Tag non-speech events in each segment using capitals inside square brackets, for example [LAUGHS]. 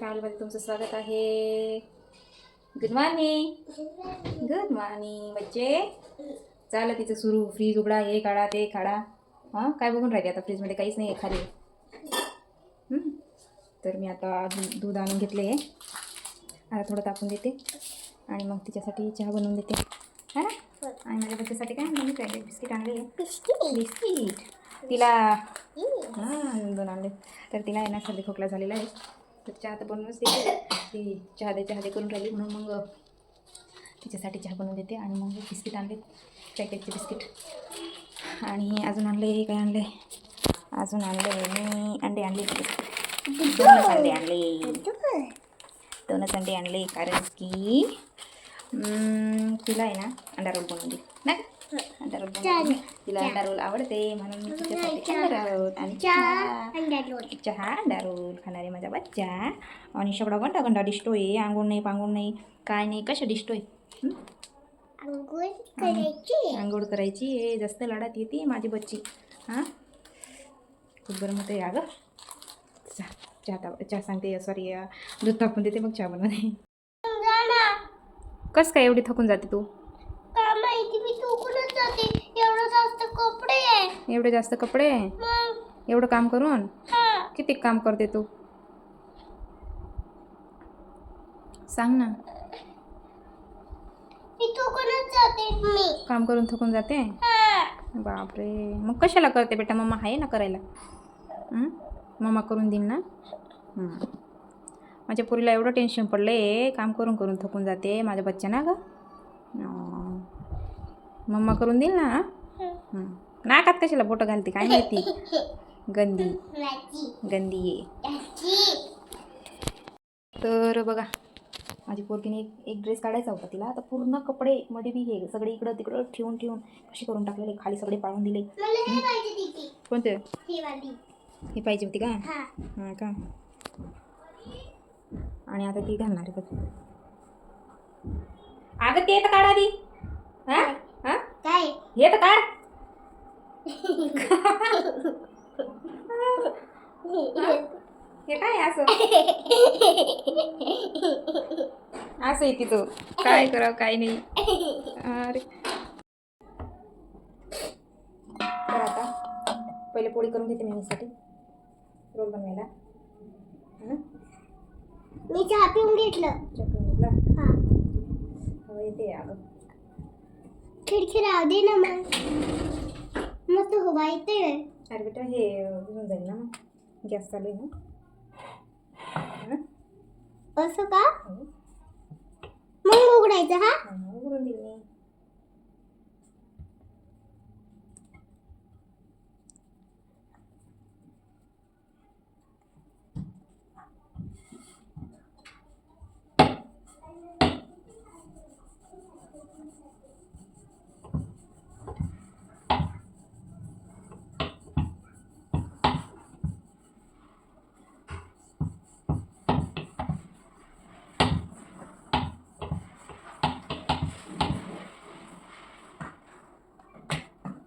फॅमिलीमध्ये तुमचं स्वागत आहे. गुड मॉर्निंग गुड मॉर्निंग बच्चे. चालं तिचं सुरू. फ्रीज उघडा. हे काढा ते काढा. हां काय बघून राहिले आता? फ्रीजमध्ये काहीच नाही आहे खाली तर मी आता दूध आणून घेतले आहे. आता थोडं तापून देते. आणि मग तिच्यासाठी चहा बनवून देते. है ना? आणि माझ्या बच्च्यासाठी काय? आणलं मी पॅकेट बिस्किट आणले बिस्किट. तिला हां दोन आणले. तर तिला येण्यासाठी खोकला झालेला आहे. तर चहा तर बनवूनच देते. ती चहा दे चहा दे करून राहिली. म्हणून मग तिच्यासाठी चहा बनवून देते आणि मग बिस्किट आणले. चॅकेटचे बिस्किट. आणि अजून आणले काय आणले? अजून आणले मी अंडे आणले. दोनच अंडे आणले. दोनच अंडे आणले कारण की तिला आहे ना अंडा रोल बनवून दे. नाही अंडा. तिला अंडा रोल आवडते म्हणून मी तिच्यासाठी अंडा रोल आणि चहा. चहा. अंडा रोल खाणारे माझा बच्चा. आणि सगळा गंडा गंडा दिसतोय? आंघोळ नाही पांघोळ नाही. काय नाही कशा हं? आंघोळ करायची. आहे जास्त लाडात येते माझी बच्ची. हां? खूप गरम होते अगं. चहा चहा चहा सांगते सॉरी दूध तापून देते मग चहा बनवते. कसं काय एवढी थकून जाते तू? एवढे जास्त कपडे? एवढं काम करून? किती काम करते तू? सांग ना. काम करून थकून जाते? बापरे. मग कशाला करते बेटा? मम्मा आहे ना करायला? मम्मा करून देईन ना. माझ्या पुरीला एवढं टेन्शन पडलं आहे काम करून करून थकून जाते माझ्या बच्चा ना ग. मम्मा करून देईल ना? हं. नाकात कशाला बोटं घालते काय माहिती? [LAUGHS] गंदी. गंदी आहे. तर बघा माझी पोरगीने एक एक ड्रेस काढायचा होता तिला. आता पूर्ण कपडे मध्ये बी हे सगळे इकडं तिकडं ठेवून ठेवून कसे करून टाकलेले खाली सगळे पाळून दिले. कोणते? ही पाहिजे होती का? हां. का? आणि आता ती घालणार आहे बघ. अगं ते तर काढ आधी. हां? हां? काय? हे तर काढ. हे काय असं? असं आहे तिथं. काय करावं काय नाही. अरे. तर आता पहिले पोळी करून घेते मी मीसाठी. रोल बनवायला. है? मी चहा पिऊन घेतलं. चटणी घेतला? हा. हवं येते अगं. खिडकी राहू दे ना मग. मस्त हवा येते. अरे बेटा हे घेऊन जाईल ना मग. गॅस चालू आहे ना. असं का. मग उघडायचं हा हा, उघडून दिली मी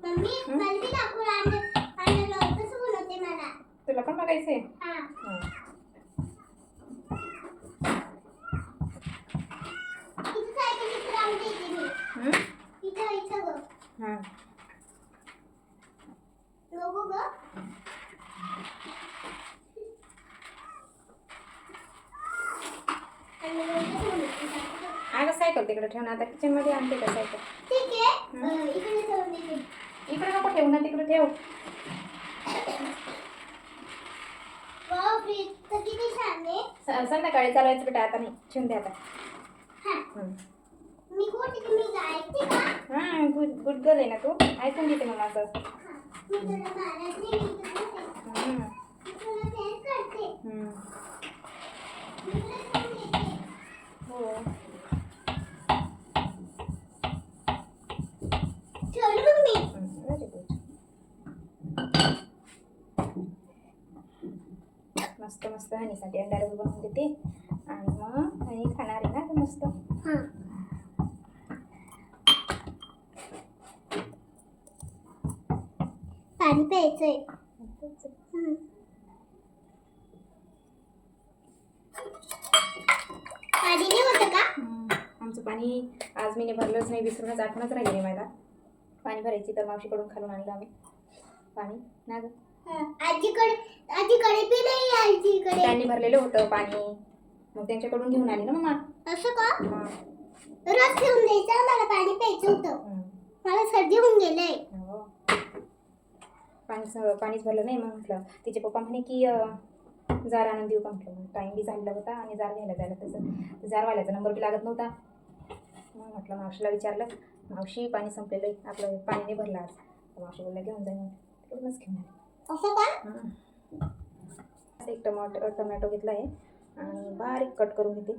मम्मी मला बी दाखवून आणलं आणलं कसं बनवते मला तुला पण बघायचंय हा हा. इथं सायकल इथं राहून देते मी हं? इथं इथं ग हा लोगो ग आणि लोगो बनवते सायकल. अगं सायकल तिकडे ठेवून आता किचनमध्ये आणते का सायकल? इकडे नको ठेवू ना तिकडे ठेव वाव फ्रीज तर किती छान आहे स- संध्याकाळी चालवायचं बेटा आता नाही ठेवून दे आता हा. मी का? गुड गुड गर्ल आहे ना तू? ऐकून घेते मला असं असं मी तुला मारत नाही मी तुला हं. मी तुला हेल्प करते. हं. मी तुला ठेवून देते. हो. मस्त हनीसाठी अंडा रवी बनवून देते. आणि मग आणि खाणार आहे ना तर मस्त. पाणी प्यायचंय. पाणी नाही आमचं पाणी आज मी भरलंच नाही विसरूनच आठवणच राहिली नाही मला. पाणी भरायची तर मावशीकडून खालून आणलं आम्ही. पाणी ना आजीकडे आजीकडे बी नाही आजीकडे. त्यांनी भरलेलं होतं पाणी. मग त्यांच्याकडून घेऊन आली ना मम्मा असं का? हां. रोज ठेवून द्यायचं मला पाणी प्यायचं होतं. मला सर्दी होऊन गेलंय. हो. पाणी पाणीच भरलं नाही मग म्हटलं. तिचे पप्पा म्हणे की अं, जार आणून देऊ का म्हटलं. मग टाईम बी झालेला होता आणि जार घ्यायला जायला तसं. जारवाल्याचा नंबर बी लागत नव्हता. मग म्हटलं मावशीला विचारलं. मावशी पाणी संपलेलं आहे आपलं पाणी नाही भरलं आज. तर मावशी बोलल्या घेऊन जाईन तिकडूनच घेऊन आली. असं का? एक टमाटो टमॅटो घेतला आहे आणि बारीक कट करून घेते.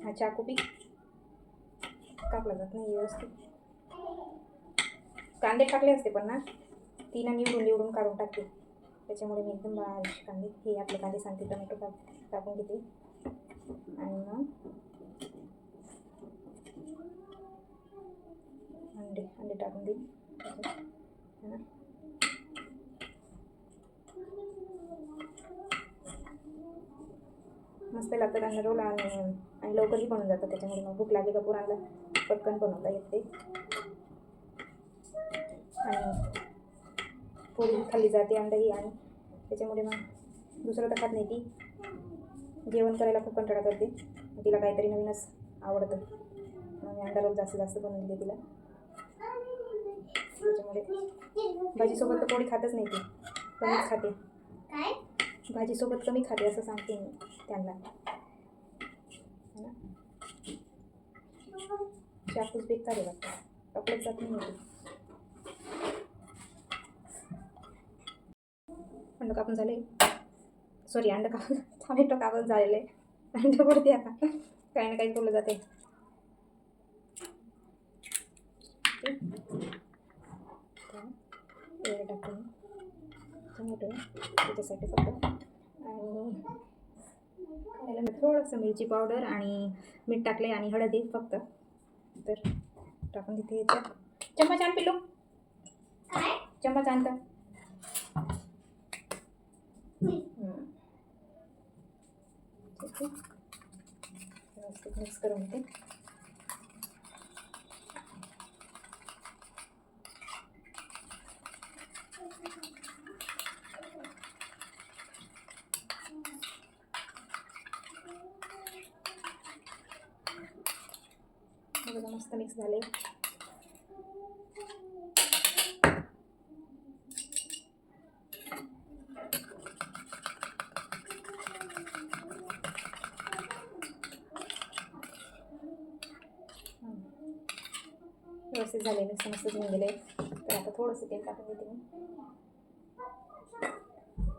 हा चाकू पीक. कापला जात नाही व्यवस्थित. कांदे टाकले असते पण ना तीन निवडून निवडून काढून टाकते. त्याच्यामुळे मी एकदम बारीक कांदे हे आपले कांदे सांगते टोमॅटो टाक टाकून घेते. आणि मग अंडे अंडे टाकून देईन. है ना? मस्त लागतात अंडा रोल आणि आणि लवकरही बनून जातात त्याच्यामुळे मग भूक लागली का पुराणला पटकन बनवता येते आणि पोळी खाल्ली जाते अंडाही आणि त्याच्यामुळे मग दुसरं तर खात नाही ती. जेवण करायला खूप कंटाळा करते. तिला काहीतरी नवीनच आवडतं. मग अंडा रोल जास्तीत जास्त बनवून दिले तिला. त्याच्यामुळे भाजीसोबत तर पोळी खातच नाही ती. कमीच खाते. भाजीसोबत कमी खाते असं सांगते मी त्यांना. चाकूस चाकूच बेकार आहे वाटतं. कपडेच जात नाही आहे ते. अंड कापून झाले. सॉरी अंड कापून टोमॅटो कापून झालेले. अंड पडते आता. काही ना काही बोललं जाते. टाकून टोमॅटो त्याच्यासाठी फक्त. आणि मी थोडंसं मिरची पावडर आणि मीठ टाकले आणि हळद फक्त. तर टाकून तिथे याच्यात. चम्मच आण पिलो चम्मच आणतं ठीक व्यवस्थित मिक्स करून घेते. मस्त मिक्स झाले. व्यवस्थित झाले मिक्स मस्त होऊन गेले. तर आता थोडंसं तेल टाकून देते मी.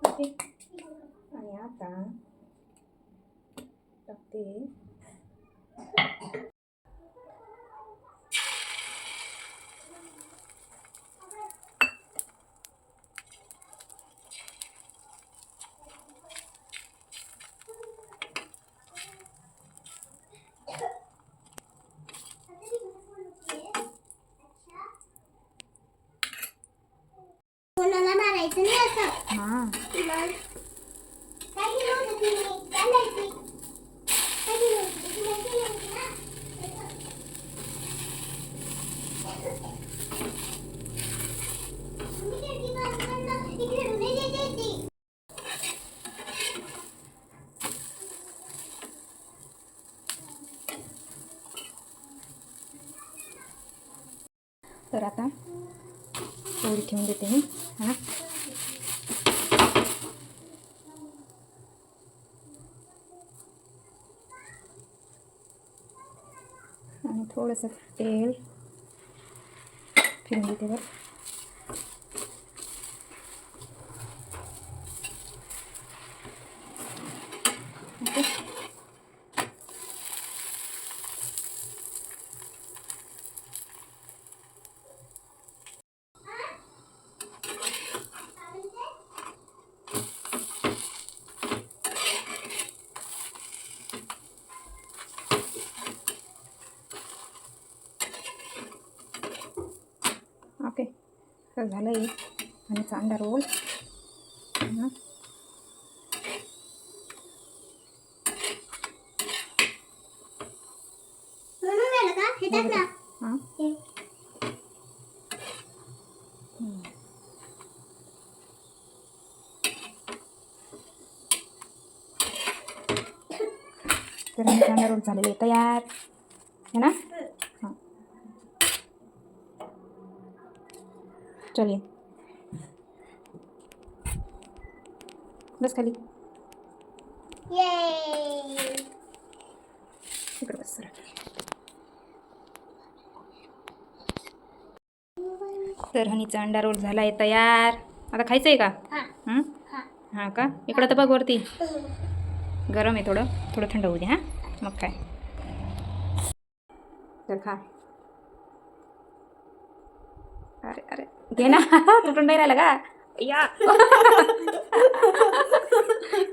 ओके. आणि आता टाकते कोणाला मारायचं नाही असं हां मग काय केलं होतं तुम्ही काय माहिती काय केलं होतं तुला केलं होतं ना तुम्ही खिडकी बंद करणं इकडे उडी देते ती तर आता पोळी ठेवून देते मी हां थोडंसं तेल फिरून घेते बरं. तर झालं आहे. आणि कांदा रोल. तर कांदा रोल झालेले तयार. है ना हां चलिए। बस खाली। ये इकडे बस सर तर हनीचा अंडा रोल झाला आहे तयार. आता खायचं आहे का? हा. हं? हा. हां का? इकडं तर बघ वरती. गरम आहे थोडं. थोडं थंड होऊ दे हां. मग काय? तर खा. अरे अरे. घे ना. [LAUGHS] तुटून नाही राहिला का? या. [LAUGHS]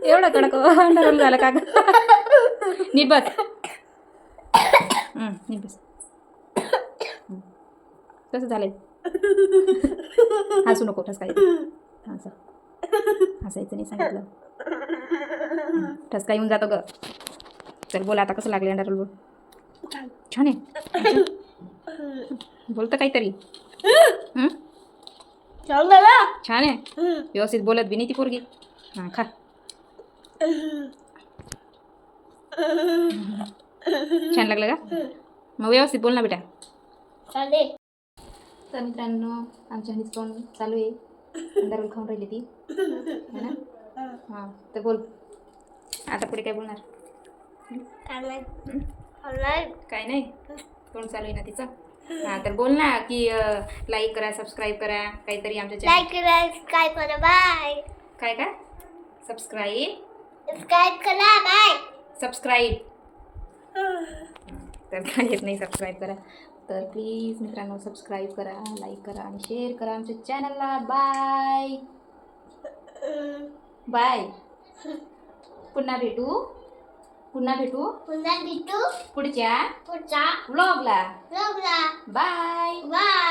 एवढा कडक अंडा रोल झाला का? [LAUGHS] नीट बस. नीट बस. कसं झालंय? हसू नको ठसकायचं हसं. हसायचं नाही सांगितलं. ठसका येऊन जातो ग. चल बोल आता कसं लागले अंडा रोल बोल. छान आहे. बोलतं काहीतरी? छान झालं? छान आहे. व्यवस्थित बोलत बी नाही ती पोरगी. हां खा. छान लागलं का? मग व्यवस्थित बोल ना बेटा. चालेल. तर मित्रांनो आमच्या हनीच पण चालू आहे. रोल खाऊन राहिली ती. है ना? हां तर बोल. आता पुढे काय बोलणार? काय नाही. तोंड चालू आहे ना तिचं. हां तर बोल ना की लाईक करा सबस्क्राईब करा काहीतरी आमच्या चॅनल लाईक करा सबस्क्राईब करा बाय काय काय? सबस्क्राईब सबस्क्राईब करा बाय सबस्क्राईब तर काय येत नाही सबस्क्राईब करा. तर प्लीज मित्रांनो सबस्क्राईब करा लाईक करा आणि शेअर करा आमच्या चॅनलला बाय बाय पुन्हा भेटू. पुन्हा भेटू? पुन्हा भेटू. पुढच्या पुढच्या व्लॉगला ब्लॉगला बाय बाय